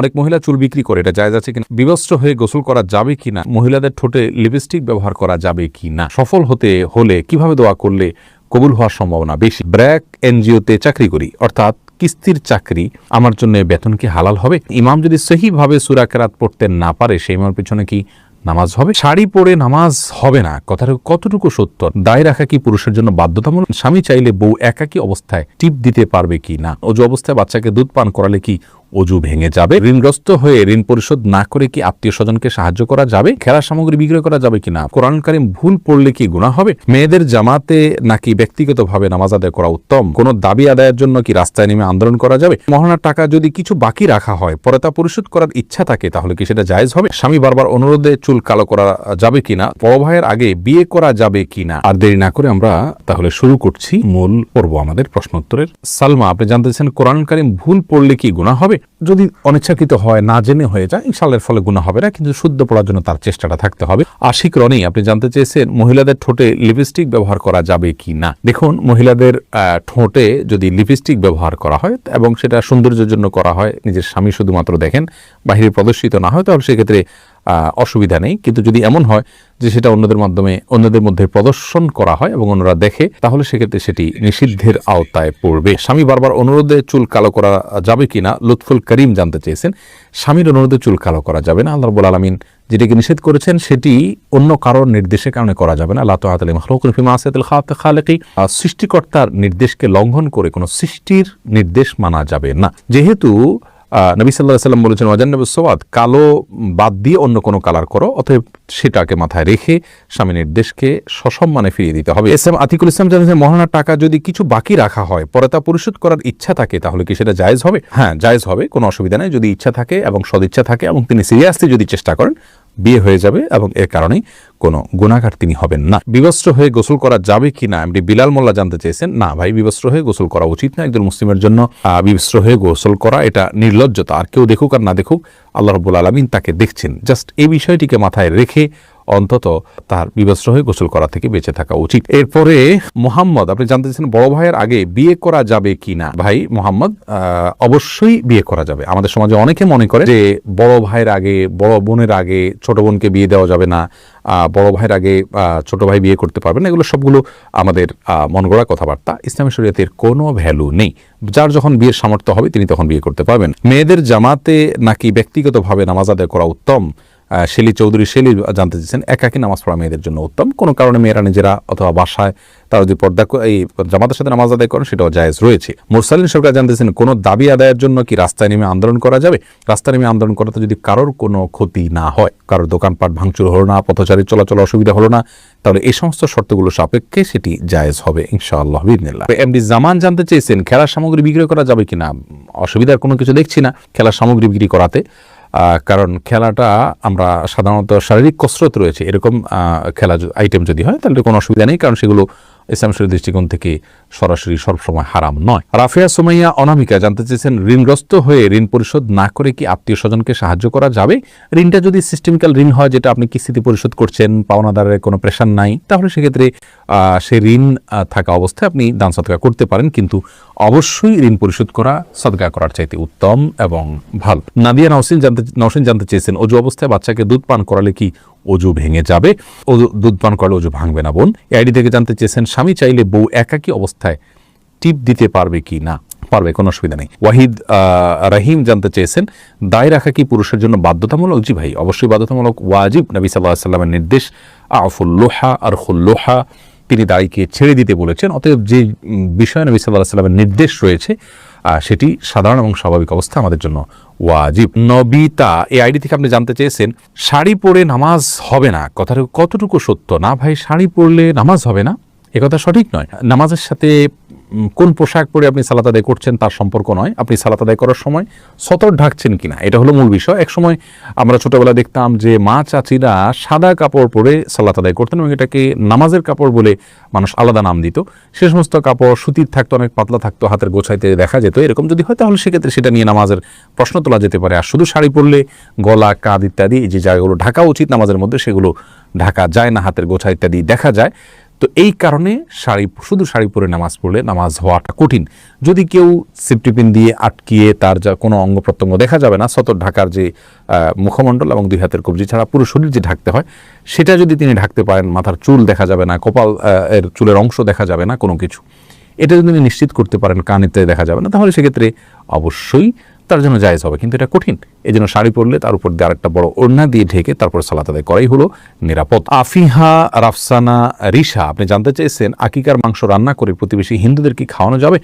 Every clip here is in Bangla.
অনেক মহিলা চুল বিক্রি করে, এটা জায়জ আছে কিনা? বিবস্ত্র হয়ে গোসল করা যাবে কিনা? মহিলাদের ঠোঁটে লিপস্টিক ব্যবহার করা যাবে কিনা? সফল হতে হলে কীভাবে দোয়া করলে কবুল হওয়ার সম্ভাবনা বেশি? ব্র্যাক এনজিওতে চাকরি করি, অর্থাৎ কিস্তির চাকরি, আমার জন্য বেতন কি হালাল হবে? ইমাম যদি সহিভাবে সুরা কেরাত পড়তে না পারে, সেই ইমামের পিছনে কি নামাজ হবে? শাড়ি পরে নামাজ হবে না, কথাটা কতটুকু সত্য? দায় রাখা কি পুরুষের জন্য বাধ্যতামূলক? স্বামী চাইলে বউ একাকী অবস্থায় টিপ দিতে পারবে কি না অজু অবস্থায় বাচ্চাকে দুধ পান করালে কি অজু ভেঙে যাবে। ঋণগ্রস্ত হয়ে ঋণ পরিশোধ না করে কি আত্মীয় স্বজনকে সাহায্য করা যাবে? খেলা সামগ্রী বিক্রয় করা যাবে কিনা? কোরআন কারিম ভুল পড়লে কি গুণা হবে? মেয়েদের জামাতে নাকি ব্যক্তিগতভাবে নামাজ আদায় করা উত্তম? কোন দাবি আদায়ের জন্য কি রাস্তায় নেমে আন্দোলন করা যাবে? মহানার টাকা যদি কিছু বাকি রাখা হয়, পরে তা পরিশোধ করার ইচ্ছা থাকে, তাহলে কি সেটা জায়েজ হবে? স্বামী বারবার অনুরোধে চুল কালো করা যাবে কিনা? বড় ভাইয়ের আগে বিয়ে করা যাবে কিনা? আর দেরি না করে আমরা তাহলে শুরু করছি মূল পর্ব আমাদের প্রশ্নোত্তরের। সালমা, আপনি জানতেছেন কোরআন কারিম ভুল পড়লে কি গুণা হবে? যদি অনিচ্ছাকৃত হয়, না জেনে হয়ে যায় ইনশাল্লাহের ফলে গুণা হবে না, কিন্তু শুদ্ধ পড়ার জন্য তার চেষ্টাটা থাকতে হবে। আশিক রনি, আপনি জানতে চেয়েছেন মহিলাদের ঠোঁটে লিপস্টিক ব্যবহার করা যাবে কি না? দেখুন, মহিলাদের ঠোঁটে যদি লিপস্টিক ব্যবহার করা হয়, এবং সেটা সৌন্দর্যের জন্য করা হয়, নিজের স্বামী শুধুমাত্র দেখেন, বাহিরে প্রদর্শিত না হয়, তাহলে সেক্ষেত্রে অসুবিধা নেই। কিন্তু যদি এমন হয় যে সেটা অন্যদের মাধ্যমে, অন্যদের মধ্যে প্রদর্শন করা হয় এবং অন্যরা দেখে, তাহলে সেক্ষেত্রে সেটি নিষিদ্ধের আওতায় পড়বে। স্বামী বারবার অনুরোধে চুল কালো করা যাবে কিনা, লুৎফুল করিম জানতে চেয়েছেন। স্বামীর অনুরোধে চুল কালো করা যাবে না। আল্লাহ রব্বুল আলমিন যেটিকে নিষেধ করেছেন, সেটি অন্য কারোর নির্দেশের কারণে করা যাবে না। আল্লাহ তাআলা মাখলুকুন ফি মাসিয়াতিল খালিক। সৃষ্টিকর্তার নির্দেশকে লঙ্ঘন করে কোনো সৃষ্টির নির্দেশ মানা যাবে না। যেহেতু নবী সাল্লাহ সাল্লাম বলেছেন ওয়াজান্নবু সোয়াদ কালো বাদ দিয়ে অন্য কোনো কালার করো অতএব সেটাকে মাথায় রেখে স্বামী নির্দেশকে সসম্মানে ফিরিয়ে দিতে হবে। এস এম আতিকুল ইসলাম জানিয়েছেন মহানার টাকা যদি কিছু বাকি রাখা হয় পরে তা পরিশোধ করার ইচ্ছা থাকে, তাহলে কি সেটা জায়েজ হবে? হ্যাঁ জায়েজ হবে, কোনো অসুবিধা নেই। যদি ইচ্ছা থাকে এবং সদিচ্ছা থাকে এবং তিনি সিরিয়াসলি যদি চেষ্টা করেন, বিয়ে হয়ে যাবে এবং এর কারণে কোনো গুণাগার তিনি হবেন না। বিবস্ত্র হয়ে গোসল করা যাবে কি না? এমনি বিলাল মোল্লা জানতে চেয়েছেন, না ভাই, বিবস্ত্র হয়ে গোসল করা উচিত না। একজন মুসলিমের জন্য বিবস্ত্র হয়ে গোসল করা এটা নির্লজ্জতা। আর কেউ দেখুক আর না দেখুক, আল্লাহ রব্বুল আলমিন তাকে দেখছেন। জাস্ট এই বিষয়টিকে মাথায় রেখে অন্তত তার বিবস্ত্র হয়ে গোসল করা থেকে বেঁচে থাকা উচিত। এরপরে মোহাম্মদ, আপনি জানতে চাইছেন বড় ভাইয়ের আগে বিয়ে করা যাবে কি না ভাই মোহাম্মদ অবশ্যই বিয়ে করা যাবে। আমাদের সমাজে অনেকে মনে করে যে বড় ভাইয়ের আগে, বড় বোনের আগে ছোট বোনকে বিয়ে দেওয়া যাবে না বড় ভাইয়ের আগে ছোট ভাই বিয়ে করতে পারবে না। এগুলো সবগুলো আমাদের মন গড়া কথাবার্তা। ইসলামী শরীয়তের কোনো ভ্যালু নেই। যার যখন বিয়ের সামর্থ্য হবে, তিনি তখন বিয়ে করতে পারবেন। মেয়েদের জামাতে নাকি ব্যক্তিগতভাবে নামাজ আদায় করা উত্তম? শেলি চৌধুরী, শেলি জানতে চেয়েছেন, একাকি নামাজ পড়া মেয়েদের জন্য উত্তম। কোনো কারণে মেয়েরা নিজেরা অথবা বাসায় তারা যদি পর্দা এই জামাতের সাথে নামাজ আদায় করেন, সেটাও জায়েজ রয়েছে। মুরসালিন সরকার জানতেছেন কোনো দাবি আদায়ের জন্য কি রাস্তায় নেমে আন্দোলন করা যাবে? রাস্তায় নেমে আন্দোলন করাতে যদি কারোর কোনো ক্ষতি না হয়, কারোর দোকানপাট ভাঙচুর হলো না, পথচারী চলাচল অসুবিধা হলো না, তাহলে এই সমস্ত শর্তগুলো সাপেক্ষে সেটি জায়েজ হবে, ইনশাআল্লাহ বিদিনিল্লাহ এমডি জামান জানতে চেয়েছেন, খেলার সামগ্রী বিক্রয় করা যাবে কিনা? অসুবিধার কোনো কিছু দেখছি না। খেলার সামগ্রী বিক্রি করাতে কারণ খেলাটা আমরা সাধারণত শারীরিক কসরত রয়েছে, এরকম খেলা আইটেম যদি হয়, তাহলে কোনো অসুবিধা নেই, কারণ সেগুলো ইসলাম দৃষ্টিকোণ থেকে সরাসরি সবসময় হারাম নয়। রাফিয়া সুমাইয়া অনামিকা জানতে চেয়েছেন, ঋণগ্রস্ত হয়ে ঋণ পরিশোধ না করে কি আত্মীয় স্বজনকে সাহায্য করা যাবে? ঋণটা যদি সিস্টেমিক্যাল ঋণ হয়, যেটা আপনি কিস্তিতে পরিশোধ করছেন, পাওনাদারের কোনো প্রেশার নাই, তাহলে সেক্ষেত্রে সে ঋণ থাকা অবস্থায় আপনি দান সদকা করতে পারেন, কিন্তু অবশ্যই ঋণ পরিশোধ করা সদকা করার চাইতে উত্তম এবং ভালো। নাদিয়া নওসিন জানতে নওসিন জানতে চেয়েছেন, অজু অবস্থায় বাচ্চাকে দুধ পান করালে কি অজু ভেঙে যাবে? দুধ পান করলে অজু ভাঙবে না বোন। এআইডি থেকে জানতে চেয়েছেন, স্বামী চাইলে বউ একাকী অবস্থায় টিপ দিতে পারবে কি না? পারবে, কোনো অসুবিধা নেই। ওয়াহিদ রাহিম জানতে চেয়েছেন, দায় রাখা কি পুরুষের জন্য বাধ্যতামূলক? জি ভাই, অবশ্যই বাধ্যতামূলক। ওয়াজিব, নবী সাল্লাহ সাল্লামের নির্দেশ আফুল্লোহা আর খুল্লোহা তিনি দাড়িকে ছেড়ে দিতে বলেছেন। অতএব যে বিষয়ে নবী সাল্লাহ সাল্লামের নির্দেশ রয়েছে সেটি সাধারণ এবং স্বাভাবিক অবস্থা আমাদের জন্য ওয়াজিব। নবিতা এই আইডি থেকে আপনি জানতে চেয়েছেন, শাড়ি পরে নামাজ হবে না। কথাটা কতটুকু সত্য? না ভাই, শাড়ি পরলে নামাজ হবে না? একথা সঠিক নয়। নামাজের সাথে কোন পোশাক পরে আপনি সালাত আদায় করছেন তার সম্পর্ক নয়। আপনি সালাত আদায় করার সময় সতর ঢাকছেন কিনা, এটা হলো মূল বিষয়। এক সময় আমরা ছোটবেলা দেখতাম যে মা চাচিরা সাদা কাপড় পরে সালাত আদায় করতেন এবং এটাকে নামাজের কাপড় বলে মানুষ আলাদা নাম দিত। সে সমস্ত কাপড় সুতির থাকতো, অনেক পাতলা থাকতো, হাতের গোছাইতে দেখা যেত, এরকম যদি হয় তাহলে সেক্ষেত্রে সেটা নিয়ে নামাজের প্রশ্ন তোলা যেতে পারে। আর শুধু শাড়ি পরলে গলা, কাঁধ ইত্যাদি যে জায়গাগুলো ঢাকা উচিত নামাজের মধ্যে, সেগুলো ঢাকা যায় না, হাতের গোছা ইত্যাদি দেখা যায়। তো এই কারণে শাড়ি, শুধু শাড়ি পরে নামাজ পড়লে নামাজ হওয়াটা কঠিন। যদি কেউ সিপটিপিন দিয়ে আটকিয়ে তার যা কোনো অঙ্গ প্রত্যঙ্গ দেখা যাবে না, সতর ঢাকার যে মুখমণ্ডল এবং দুই হাতের কবজি ছাড়া পুরো শরীর যে ঢাকতে হয়, সেটা যদি তিনি ঢাকতে পারেন, মাথার চুল দেখা যাবে না, কপাল এর চুলের অংশ দেখা যাবে না কোনো কিছু, এটা যদি তিনি নিশ্চিত করতে পারেন, কানেতে দেখা যাবে না, তাহলে সেক্ষেত্রে অবশ্যই তার জন্য জায়েজ হবে। কিন্তু এটা কঠিন। এই জন্য শাড়ি পরলে তার উপর দিয়ে আরেকটা বড় ওড়না দিয়ে ঢেকে তারপর সালাত আদায় করাই হলো নিরাপদ। আফিহা, রাফসানা রিসা আপনি জানতে চেয়েছেন আকিকার মাংস রান্না করে প্রতিবেশী হিন্দুদের কি খাওয়ানো যাবে?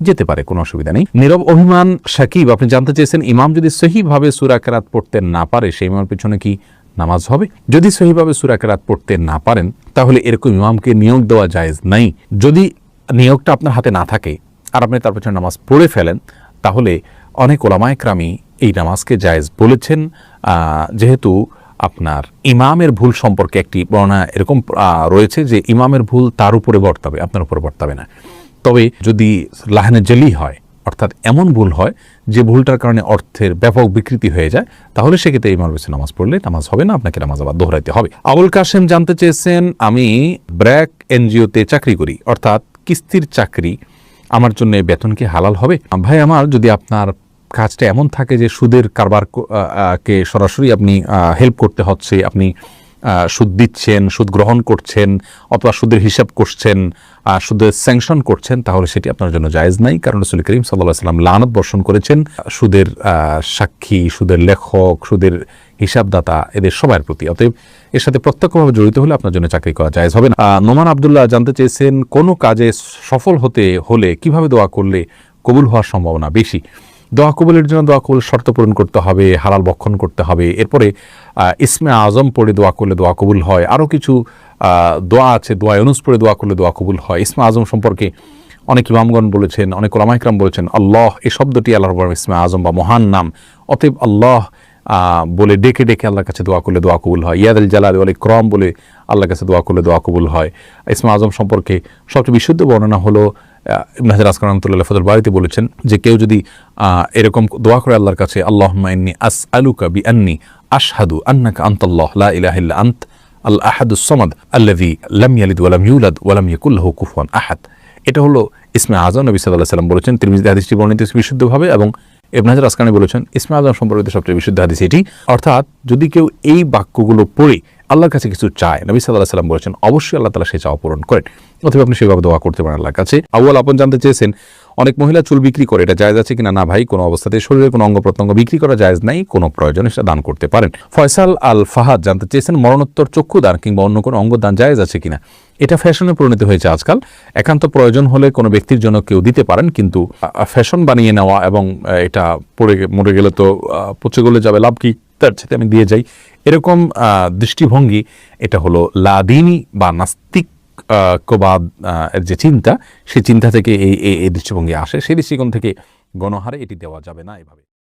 যেতে পারে, কোনো অসুবিধা নেই। নীরব অভিমান, সাকিব, আপনি জানতে চেয়েছেন ইমাম যদি সহিভাবে সুরা কেরাত পড়তে না পারে, সেই ইমামের পিছনে কি নামাজ হবে? যদি সহিভাবে সুরা কেরাত পড়তে না পারেন, তাহলে এরকম ইমামকে নিয়োগ দেওয়া জায়েজ নাই। যদি নিয়োগটা আপনার হাতে না থাকে আর আপনি তার পেছনে নামাজ পড়ে ফেলেন, তাহলে অনেক ওলামায়করামি এই নামাজকে জায়েজ বলেছেন যেহেতু আপনার ইমামের ভুল সম্পর্কে একটি বর্ণনা এরকম রয়েছে যে ইমামের ভুল তার উপরে বর্তাবে, আপনার উপরে বর্তাবে না। তবে যদি লাহানে জেলি হয়, অর্থাৎ এমন ভুল হয় যে ভুলটার কারণে অর্থের ব্যাপক বিকৃতি হয়ে যায়, তাহলে সেক্ষেত্রে ইমাম বেশি নামাজ পড়লে নামাজ হবে না, আপনাকে নামাজ আবার দোহরাইতে হবে। আবুল কাশেম জানতে চেয়েছেন, আমি ব্র্যাক এনজিওতে চাকরি করি, অর্থাৎ কিস্তির চাকরি, আমার জন্য বেতন কি হালাল হবে? ভাই, আমার যদি আপনার কাজটা এমন থাকে যে সুদের কারবার ক- সরাসরি আপনি হেল্প করতে হচ্ছে, আপনি সুদ দিচ্ছেন, সুদ গ্রহণ করছেন, অথবা সুদের হিসাব করছেন সুদের স্যাংশন করছেন, তাহলে সেটি আপনার জন্য জায়েজ নাই। কারণ রসুল করিম সাল্লাহ সাল্লাম লানত বর্ষণ করেছেন। সুদের সাক্ষী, সুদের লেখক, সুদের হিসাবদাতা এদের সবার প্রতি। অতএব এর সাথে প্রত্যক্ষভাবে জড়িত হলে আপনার জন্য চাকরি করা জায়েজ হবে না। নোমান আবদুল্লাহ জানতে চেয়েছেন, কোনো কাজে সফল হতে হলে কীভাবে দোয়া করলে কবুল হওয়ার সম্ভাবনা বেশি? দোয়া কবুলের জন্য দোয়া কবুল শর্ত পূরণ করতে হবে, হালাল বক্ষণ করতে হবে। এরপরে ইসমে আজম পড়ে দোয়া করলে দোয়া কবুল হয়। আরও কিছু দোয়া আছে, দোয়া অনুস পড়ে দোয়া করলে দোয়া কবুল হয়। ইসমে আজম সম্পর্কে অনেক ইমামগণ বলেছেন, অনেক ওলামাইকরাম বলেছেন, আল্লাহ এই শব্দটি আল্লাহর ইসমে আজম বা মহান নাম। অতএব আল্লাহ বলে ডেকে ডেকে আল্লাহর কাছে দোয়া করলে দোয়া কবুল হয়। ইয়াদ জালাল আলী ক্রম বলে আল্লাহর কাছে দোয়া করলে দোয়া কবুল হয়। ইসমা আজম সম্পর্কে সবচেয়ে বিশুদ্ধ বর্ণনা হলো ইবন হাজার আসকার রহমতুল্লাহ ফজল বাড়িতে বলেছেন যে কেউ যদি এরকম দোয়া করে আল্লাহর কাছে আল্লাহ ইন্নি আস আলুকা বি আন্নি আশহাদু আন্নাকা আন্তাল্লাহ, লা ইলাহা ইল্লা আন্ত, আল আহাদুস সামাদ, আল্লাযী লাম ইয়ালিদ ওয়া লাম ইউলাদ ওয়া লাম ইয়াকুল কুফুয়ান আহাদ। এটা হলো ইসমে আজম নবী আলাইহি সাল্লাম বলেছেন। তিরমিজি হাদিসটি বর্ণিত বিশুদ্ধভাবে এবং ইবন হাজার আসকানি বলেছেন, ইসমে আজম সম্পর্কিত সবচেয়ে বিশুদ্ধ হাদিস এটি। অর্থাৎ যদি কেউ এই বাক্যগুলো পড়ে আল্লাহর কাছে কিছু চায়। নবী সাল্লাহ সাল্লাম বলেছেন, অবশ্যই আল্লাহ তালা সেই চাওয়া পূরণ করেন। অথবা আপনি সেভাবে দোয়া করতে পারেন আল্লাহর কাছে। আউয়াল, আপন জানতে চেয়েছেন, অনেক মহিলা চুল বিক্রি করে, এটা জায়েজ আছে কিনা? না ভাই, কোনো অবস্থাতে শরীরের কোনো অঙ্গ প্রত্যঙ্গ বিক্রি করা জায়েজ নাই, কোনো প্রয়োজনে সেটা দান করতে পারেন। ফয়সাল আল ফাহাদ জানতে চেয়েছেন, মরণোত্তর চক্ষু দান কিংবা অন্য কোনো অঙ্গ দান জায়েজ আছে কিনা? এটা ফ্যাশনে পরিণত হয়েছে আজকাল। একান্ত প্রয়োজন হলে কোনো ব্যক্তির জন্য কেউ দিতে পারেন, কিন্তু ফ্যাশন বানিয়ে নেওয়া এবং এটা পড়ে মরে গেলে তো পচে গলে যাবে, লাভ কি? তার সাথে আমি দিয়ে যাই। এরকম দৃষ্টিভঙ্গি এটা হলো লাদিনী বা নাস্তিক কবাদ যে চিন্তা সেই চিন্তা থেকে এই- এই দৃষ্টিভঙ্গি আসে। সেই দৃষ্টিকোণ থেকে গণহারে এটি দেওয়া যাবে না এভাবে।